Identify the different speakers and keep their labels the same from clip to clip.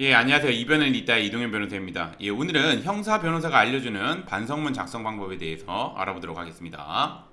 Speaker 1: 예, 안녕하세요. 이변을 잇다의 이동현 변호사입니다. 예, 오늘은 형사 변호사가 알려주는 반성문 작성 방법에 대해서 알아보도록 하겠습니다.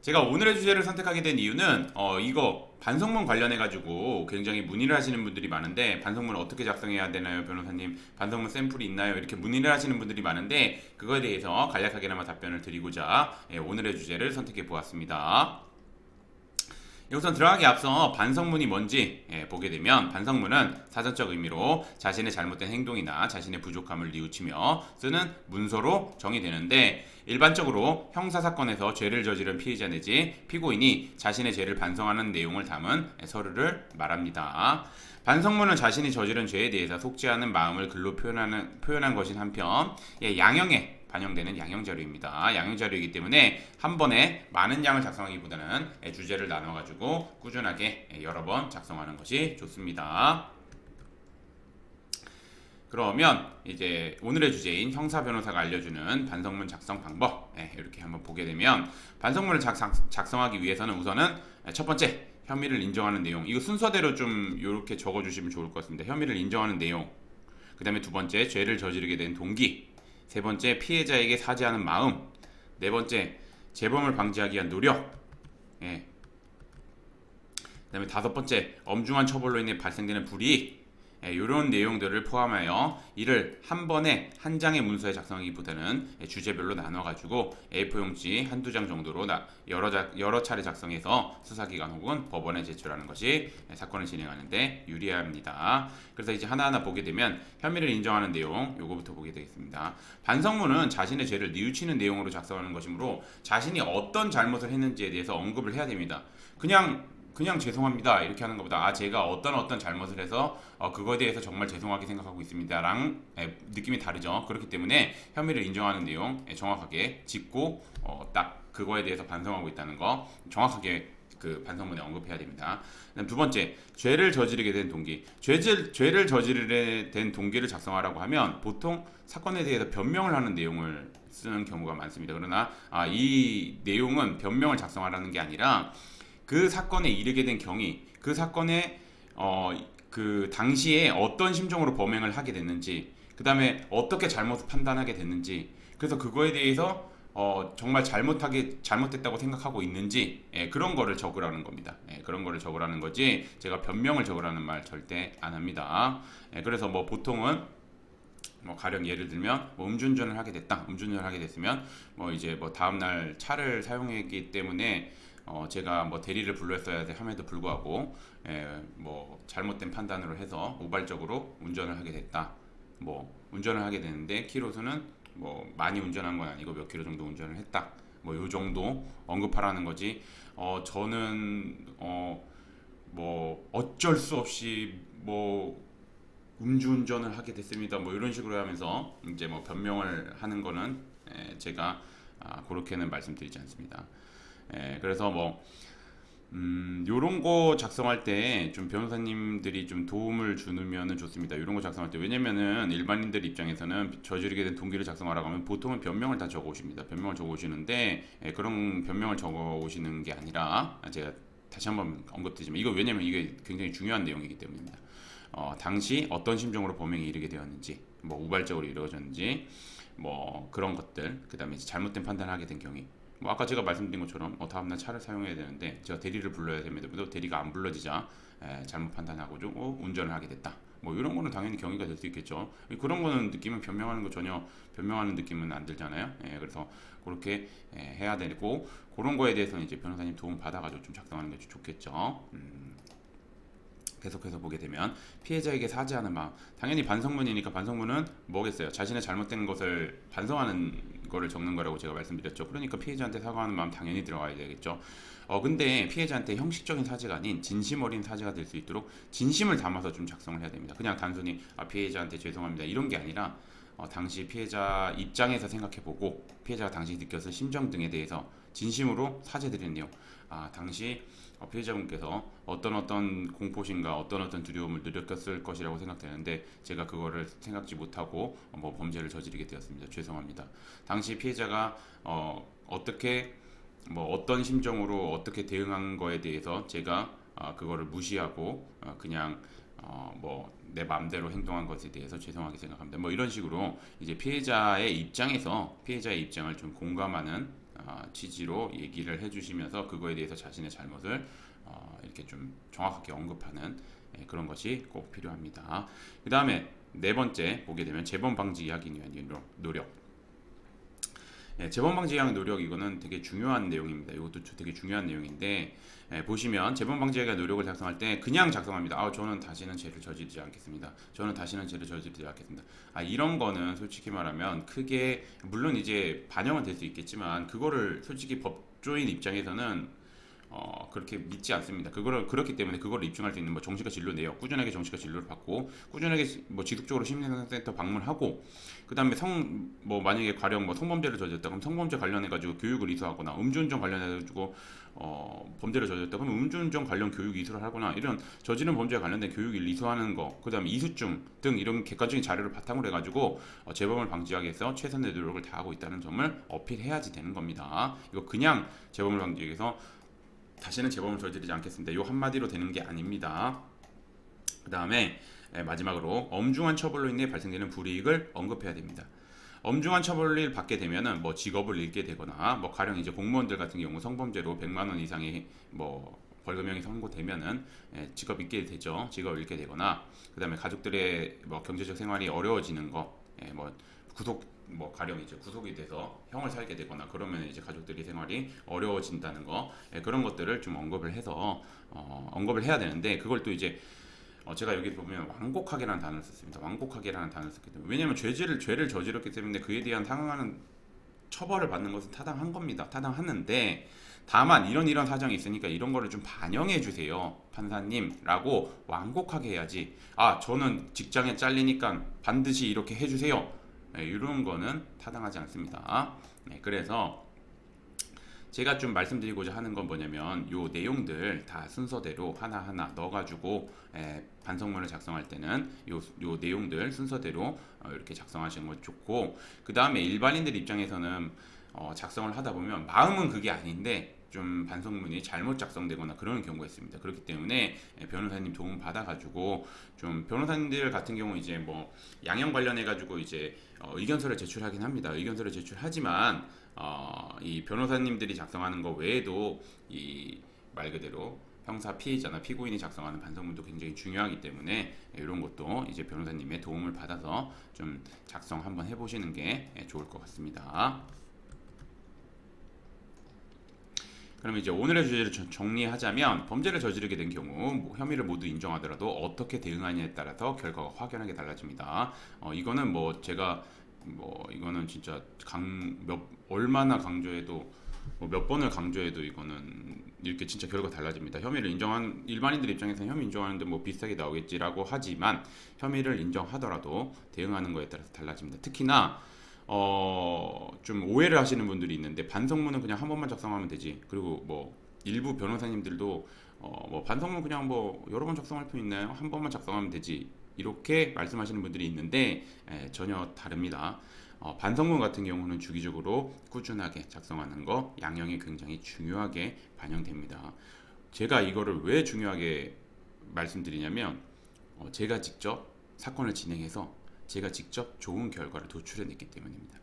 Speaker 1: 제가 오늘의 주제를 선택하게 된 이유는 어, 이거 반성문 관련해 가지고 굉장히 문의를 하시는 분들이 많은데 반성문 어떻게 작성해야 되나요, 변호사님? 반성문 샘플이 있나요? 이렇게 문의를 하시는 분들이 많은데 그거에 대해서 간략하게나마 답변을 드리고자 예, 오늘의 주제를 선택해 보았습니다. 예, 우선 들어가기 앞서 반성문이 뭔지 예, 보게 되면 반성문은 사전적 의미로 자신의 잘못된 행동이나 자신의 부족함을 뉘우치며 쓰는 문서로 정의되는데 일반적으로 형사 사건에서 죄를 저지른 피해자 내지 피고인이 자신의 죄를 반성하는 내용을 담은 예, 서류를 말합니다. 반성문은 자신이 저지른 죄에 대해서 속죄하는 마음을 글로 표현하는 표현한 것인 한편 예, 양형에 반영되는 양형 자료입니다. 양형 자료이기 때문에 한 번에 많은 양을 작성하기보다는 예, 주제를 나눠 가지고 꾸준하게 예, 여러 번 작성하는 것이 좋습니다. 그러면 이제 오늘의 주제인 형사 변호사가 알려주는 반성문 작성 방법 예, 이렇게 한번 보게 되면 반성문을 작성, 작성하기 위해서는 우선은 예, 첫 번째 혐의를 인정하는 내용 이거 순서대로 좀 이렇게 적어주시면 좋을 것 같습니다. 혐의를 인정하는 내용 그 다음에 두 번째 죄를 저지르게 된 동기 세 번째 피해자에게 사죄하는 마음. 네 번째 재범을 방지하기 위한 노력. 예. 그다음에 다섯 번째 엄중한 처벌로 인해 발생되는 불이익. 예, 이런 내용들을 포함하여 이를 한 번에 한 장의 문서에 작성하기보다는 예, 주제별로 나눠가지고 A4 용지 한두 장 정도로 나, 여러, 자, 여러 차례 작성해서 수사기관 혹은 법원에 제출하는 것이 예, 사건을 진행하는데 유리합니다. 그래서 이제 하나하나 보게 되면 혐의를 인정하는 내용 요거부터 보게 되겠습니다. 반성문은 자신의 죄를 뉘우치는 내용으로 작성하는 것이므로 자신이 어떤 잘못을 했는지에 대해서 언급을 해야 됩니다. 그냥 그냥 죄송합니다 이렇게 하는 것보다 아 제가 어떤 어떤 잘못을 해서 어, 그거에 대해서 정말 죄송하게 생각하고 있습니다랑 에, 느낌이 다르죠 그렇기 때문에 혐의를 인정하는 내용 에, 정확하게 짚고 어, 딱 그거에 대해서 반성하고 있다는 거 정확하게 그 반성문에 언급해야 됩니다. 그다음 두 번째 죄를 저지르게 된 동기 죄질 죄를 저지르게 된 동기를 작성하라고 하면 보통 사건에 대해서 변명을 하는 내용을 쓰는 경우가 많습니다. 그러나 아, 이 내용은 변명을 작성하라는 게 아니라 그 사건에 이르게 된 경위, 그 사건에 어, 그 당시에 어떤 심정으로 범행을 하게 됐는지, 그 다음에 어떻게 잘못 판단하게 됐는지, 그래서 그거에 대해서 어, 정말 잘못하게 잘못됐다고 생각하고 있는지 예, 그런 거를 적으라는 겁니다. 예, 그런 거를 적으라는 거지 제가 변명을 적으라는 말 절대 안 합니다. 예, 그래서 뭐 보통은 뭐 가령 예를 들면 뭐 음주운전을 하게 됐다. 음주운전을 하게 됐으면 뭐 이제 뭐 다음 날 차를 사용했기 때문에 어 제가 뭐 대리를 불렀어야 돼 함에도 불구하고 에, 뭐 잘못된 판단으로 해서 우발적으로 운전을 하게 됐다. 뭐 운전을 하게 되는데 키로수는 뭐 많이 운전한 건 아니고 몇 킬로 정도 운전을 했다. 뭐 요 정도 언급하라는 거지. 어 저는 어 뭐 어쩔 수 없이 뭐 음주운전을 하게 됐습니다. 뭐 이런 식으로 하면서 이제 뭐 변명을 하는 거는 에, 제가 아, 그렇게는 말씀드리지 않습니다. 에, 그래서 뭐 음, 요런 거 작성할 때 좀 변호사님들이 좀 도움을 주면은 좋습니다. 요런 거 작성할 때 왜냐면은 일반인들 입장에서는 저지르게 된 동기를 작성하라고 하면 보통은 변명을 다 적어 오십니다. 변명을 적어 오시는데 에, 그런 변명을 적어 오시는 게 아니라 제가 다시 한번 언급드리지만 이거 왜냐면 이게 굉장히 중요한 내용이기 때문입니다. 어, 당시 어떤 심정으로 범행에 이르게 되었는지, 뭐 우발적으로 이루어졌는지, 뭐 그런 것들, 그 다음에 이제 잘못된 판단을 하게 된 경위. 뭐 아까 제가 말씀드린 것처럼 어, 다음날 차를 사용해야 되는데 제가 대리를 불러야 됩니다도 대리가 안 불러지자 에, 잘못 판단하고 좀 어, 운전을 하게 됐다. 뭐 이런 거는 당연히 경위가 될 수 있겠죠. 그런 거는 느낌은 변명하는 거 전혀 변명하는 느낌은 안 들잖아요. 예, 그래서 그렇게 예, 해야 되고 그런 거에 대해서는 이제 변호사님 도움 받아가지고 좀 작성하는 게 좋겠죠. 음. 계속해서 보게 되면 피해자에게 사죄하는 마음 당연히 반성문이니까 반성문은 뭐겠어요 자신의 잘못된 것을 반성하는 거를 적는 거라고 제가 말씀드렸죠. 그러니까 피해자한테 사과하는 마음 당연히 들어가야 되겠죠. 어 근데 피해자한테 형식적인 사죄가 아닌 진심 어린 사죄가 될 수 있도록 진심을 담아서 좀 작성을 해야 됩니다. 그냥 단순히 아 피해자한테 죄송합니다. 이런 게 아니라 어, 당시 피해자 입장에서 생각해보고 피해자가 당시 느꼈을 심정 등에 대해서 진심으로 내용. 아 당시 어, 피해자분께서 어떤 어떤 공포심과 어떤 어떤 두려움을 느꼈을 것이라고 생각되는데 제가 그거를 생각지 못하고 어, 뭐 범죄를 저지르게 되었습니다. 죄송합니다. 당시 피해자가 어, 어떻게 뭐 어떤 심정으로 어떻게 대응한 거에 대해서 제가 아, 그거를 무시하고 어, 그냥 어, 뭐내 마음대로 행동한 것에 대해서 죄송하게 생각합니다. 뭐 이런 식으로 이제 피해자의 입장에서 피해자의 입장을 좀 공감하는 어, 취지로 얘기를 해주시면서 그거에 대해서 자신의 잘못을 어, 이렇게 좀 정확하게 언급하는 예, 그런 것이 꼭 필요합니다. 그 다음에 네 번째 보게 되면 재범 방지 하기 위한 노력. 예, 재범 방지 위한 노력 이거는 되게 중요한 내용입니다. 이것도 주- 되게 중요한 내용인데 예, 보시면 재범 방지 위한 노력을 작성할 때 그냥 작성합니다. 아 저는 다시는 죄를 저지르지 않겠습니다. 저는 다시는 죄를 저지르지 않겠습니다. 아 이런 거는 솔직히 말하면 크게 물론 이제 반영은 될 수 있겠지만 그거를 솔직히 법조인 입장에서는 어, 그렇게 믿지 않습니다. 그거를 그렇기 때문에 그걸 입증할 수 있는 뭐 정시과 진료 내역, 꾸준하게 정시과 진료를 받고 꾸준하게 시- 뭐 지속적으로 심리상담센터 방문하고 그다음에 성 뭐 만약에 가령 뭐 성범죄를 저질렀다 그럼 성범죄 관련해 가지고 교육을 이수하거나 음주운전 관련해 가지고 어, 범죄를 저질렀다 그러면 음주운전 관련 교육 이수를 하거나 이런 저지른 범죄에 관련된 교육을 이수하는 거, 그다음에 이수증 등 이런 객관적인 자료를 바탕으로 해 가지고 어, 재범을 방지하기 위해서 최선의 노력을 다하고 있다는 점을 어필해야지 되는 겁니다. 이거 그냥 재범을 방지하기 위해서 다시는 재범을 저지르지 않겠습니다. 요 한마디로 되는 게 아닙니다. 그 다음에 마지막으로 엄중한 처벌로 인해 발생되는 불이익을 언급해야 됩니다. 엄중한 처벌을 받게 되면은 뭐 직업을 잃게 되거나 뭐 가령 이제 공무원들 같은 경우 성범죄로 100만 원 이상의 뭐 벌금형이 선고되면은 예, 직업 잃게 되죠. 직업 잃게 되거나 그다음에 가족들의 뭐 경제적 생활이 어려워지는 거, 예, 뭐 구속 뭐 가령 이제 구속이 돼서 형을 살게 되거나 그러면 이제 가족들이 생활이 어려워진다는 거 예, 그런 것들을 좀 언급을 해서 어, 언급을 해야 되는데 그걸 또 이제 어, 제가 여기 보면 완곡하게라는 단어를 썼습니다. 완곡하게라는 단어를 썼기 때문에 왜냐하면 죄질을 죄를 저질렀기 때문에 그에 대한 상응하는 처벌을 받는 것은 타당한 겁니다. 타당하는데 다만 이런 이런 사정이 있으니까 이런 거를 좀 반영해 주세요 판사님라고 완곡하게 해야지 아 저는 직장에 잘리니까 반드시 이렇게 해주세요 네, 이런 거는 타당하지 않습니다. 네, 그래서 제가 좀 말씀드리고자 하는 건 뭐냐면 요 내용들 다 순서대로 하나하나 넣어가지고 에, 반성문을 작성할 때는 요, 요 내용들 순서대로 어, 이렇게 작성하시는 건 좋고 그 다음에 일반인들 입장에서는 어, 작성을 하다 보면 마음은 그게 아닌데 좀 반성문이 잘못 작성되거나 그런 경우가 있습니다. 그렇기 때문에 에, 변호사님 도움 받아가지고 좀 변호사님들 같은 경우 이제 뭐 양형 관련해 가지고 이제 어, 의견서를 제출하긴 합니다. 의견서를 제출하지만 어, 이 변호사님들이 작성하는 거 외에도 이 말 그대로 형사 피해자나 피고인이 작성하는 반성문도 굉장히 중요하기 때문에 이런 것도 이제 변호사님의 도움을 받아서 좀 작성 한번 해보시는 게 좋을 것 같습니다. 그럼 이제 오늘의 주제를 정- 정리하자면 범죄를 저지르게 된 경우 뭐 혐의를 모두 인정하더라도 어떻게 대응하냐에 따라서 결과가 확연하게 달라집니다. 어, 이거는 뭐 제가 뭐 이거는 진짜 강 몇 얼마나 강조해도 뭐몇 번을 강조해도 이거는 이렇게 진짜 결과 달라집니다. 혐의를 인정한 일반인들 입장에서는 혐의 인정하는데 뭐 비슷하게 나오겠지라고 하지만 혐의를 인정하더라도 대응하는 거에 따라서 달라집니다. 특히나 어, 좀 오해를 하시는 분들이 있는데 반성문은 그냥 한 번만 작성하면 되지. 그리고 뭐 일부 변호사님들도 어, 뭐 반성문 그냥 뭐 여러 번 작성할 필요 있나요? 한 번만 작성하면 되지. 이렇게 말씀하시는 분들이 있는데 에, 전혀 다릅니다. 어, 반성문 같은 경우는 주기적으로 꾸준하게 작성하는 거 양형이 굉장히 중요하게 반영됩니다. 제가 이거를 왜 중요하게 말씀드리냐면 어, 제가 직접 사건을 진행해서 제가 직접 좋은 결과를 도출해냈기 때문입니다.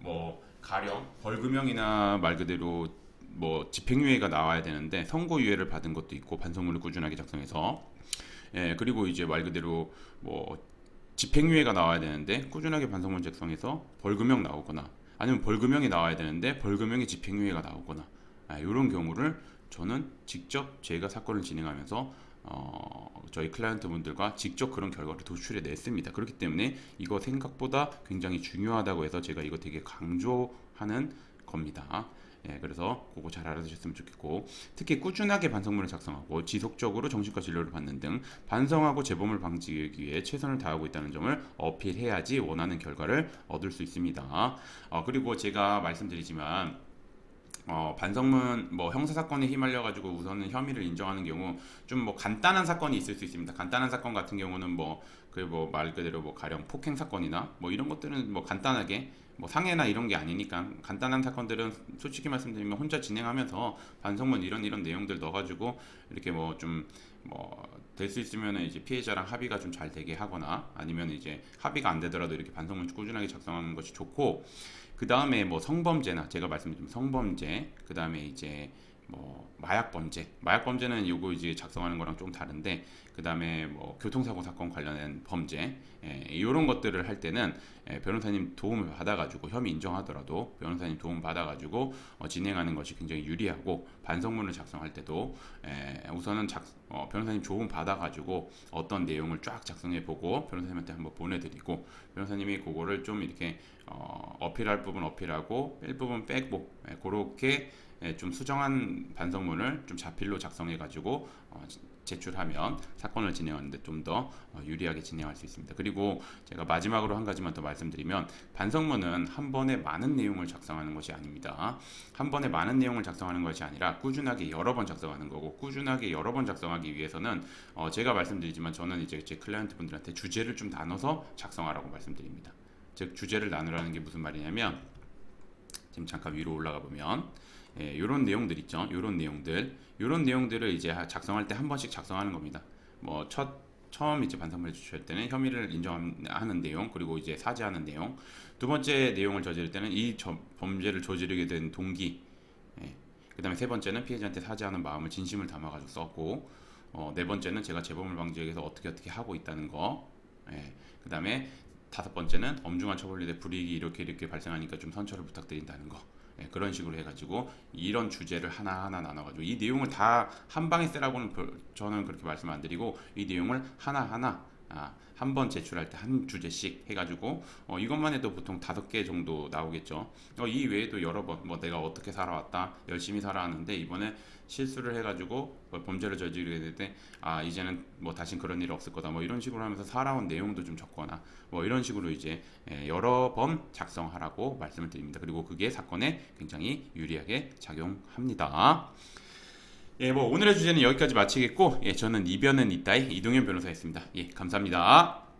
Speaker 1: 뭐 가령 벌금형이나 말 그대로 뭐 집행유예가 나와야 되는데 선고유예를 받은 것도 있고 반성문을 꾸준하게 작성해서 예 그리고 이제 말 그대로 뭐 집행유예가 나와야 되는데 꾸준하게 반성문 작성해서 벌금형 나오거나 아니면 벌금형이 나와야 되는데 벌금형이 집행유예가 나오거나 아, 이런 경우를 저는 직접 제가 사건을 진행하면서 어, 저희 클라이언트 분들과 직접 그런 결과를 도출해 냈습니다. 그렇기 때문에 이거 생각보다 굉장히 중요하다고 해서 제가 이거 되게 강조하는 겁니다. 예, 그래서 그거 잘 알아두셨으면 좋겠고 특히 꾸준하게 반성문을 작성하고 지속적으로 정신과 진료를 받는 등 반성하고 재범을 방지하기 위해 최선을 다하고 있다는 점을 어필해야지 원하는 결과를 얻을 수 있습니다. 어, 그리고 제가 말씀드리지만 어, 반성문 뭐 형사 사건에 휘말려 가지고 우선은 혐의를 인정하는 경우 좀 뭐 간단한 사건이 있을 수 있습니다. 간단한 사건 같은 경우는 뭐 그 뭐 말 그대로 뭐 가령 폭행 사건이나 뭐 이런 것들은 뭐 간단하게 뭐 상해나 이런 게 아니니까 간단한 사건들은 솔직히 말씀드리면 혼자 진행하면서 반성문 이런 이런 내용들 넣어가지고 이렇게 뭐 좀 뭐 될 수 있으면 이제 피해자랑 합의가 좀 잘 되게 하거나 아니면 이제 합의가 안 되더라도 이렇게 반성문 꾸준하게 작성하는 것이 좋고 그 다음에 뭐 성범죄나 제가 말씀드린 성범죄 그 다음에 이제 뭐 마약 범죄 마약 범죄는 요거 이제 작성하는 거랑 좀 다른데 그 다음에 뭐 교통사고 사건 관련된 범죄 예, 이런 것들을 할 때는 예, 변호사님 도움을 받아가지고 혐의 인정하더라도 변호사님 도움 받아가지고 어, 진행하는 것이 굉장히 유리하고 반성문을 작성할 때도 예, 우선은 작, 어, 변호사님 도움 받아가지고 어떤 내용을 쫙 작성해보고 변호사님한테 한번 보내드리고 변호사님이 그거를 좀 이렇게 어, 어필할 부분 어필하고 뺄 부분 빼고 예, 그렇게 예, 좀 수정한 반성문을 좀 자필로 작성해 가지고 어, 지- 제출하면 사건을 진행하는데 좀 더 유리하게 진행할 수 있습니다. 그리고 제가 마지막으로 한 가지만 더 말씀드리면 반성문은 한 번에 많은 내용을 작성하는 것이 아닙니다. 한 번에 많은 내용을 작성하는 것이 아니라 꾸준하게 여러 번 작성하는 거고 꾸준하게 여러 번 작성하기 위해서는 어, 제가 말씀드리지만 저는 이제 제 클라이언트 분들한테 주제를 좀 나눠서 작성하라고 말씀드립니다. 즉 주제를 나누라는 게 무슨 말이냐면 지금 잠깐 위로 올라가 보면 예, 요런 내용들 있죠. 요런 내용들, 요런 내용들을 이제 하- 작성할 때 한 번씩 작성하는 겁니다. 뭐 첫 처음 이제 반성문을 제출할 때는 혐의를 인정하는 내용, 그리고 이제 사죄하는 내용. 두 번째 내용을 저지를 때는 이 저- 범죄를 저지르게 된 동기. 예. 그다음에 세 번째는 피해자한테 사죄하는 마음을 진심을 담아가지고 썼고, 어, 네 번째는 제가 재범을 방지하기 위해서 어떻게 어떻게 하고 있다는 거. 예. 그다음에 다섯 번째는 엄중한 처벌에 대해 불이익이 이렇게 이렇게 발생하니까 좀 선처를 부탁드린다는 거. 예, 그런 식으로 해가지고 이런 주제를 하나 하나 나눠가지고 이 내용을 다 한 방에 쓰라고는 별- 저는 그렇게 말씀 안 드리고 이 내용을 하나 하나 아, 한 번 제출할 때 한 주제씩 해가지고 어, 이것만 해도 보통 다섯 개 정도 나오겠죠. 어, 이 외에도 여러 번 뭐 내가 어떻게 살아왔다 열심히 살아왔는데 이번에 실수를 해가지고 뭐 범죄를 저지르게 될 때 아 이제는 뭐 다신 그런 일 없을 거다 뭐 이런 식으로 하면서 살아온 내용도 좀 적거나 뭐 이런 식으로 이제 예, 여러 번 작성하라고 말씀을 드립니다. 그리고 그게 사건에 굉장히 유리하게 작용합니다. 예, 뭐 오늘의 주제는 여기까지 마치겠고, 예, 저는 이변은 이따이 이동현 변호사였습니다. 예, 감사합니다.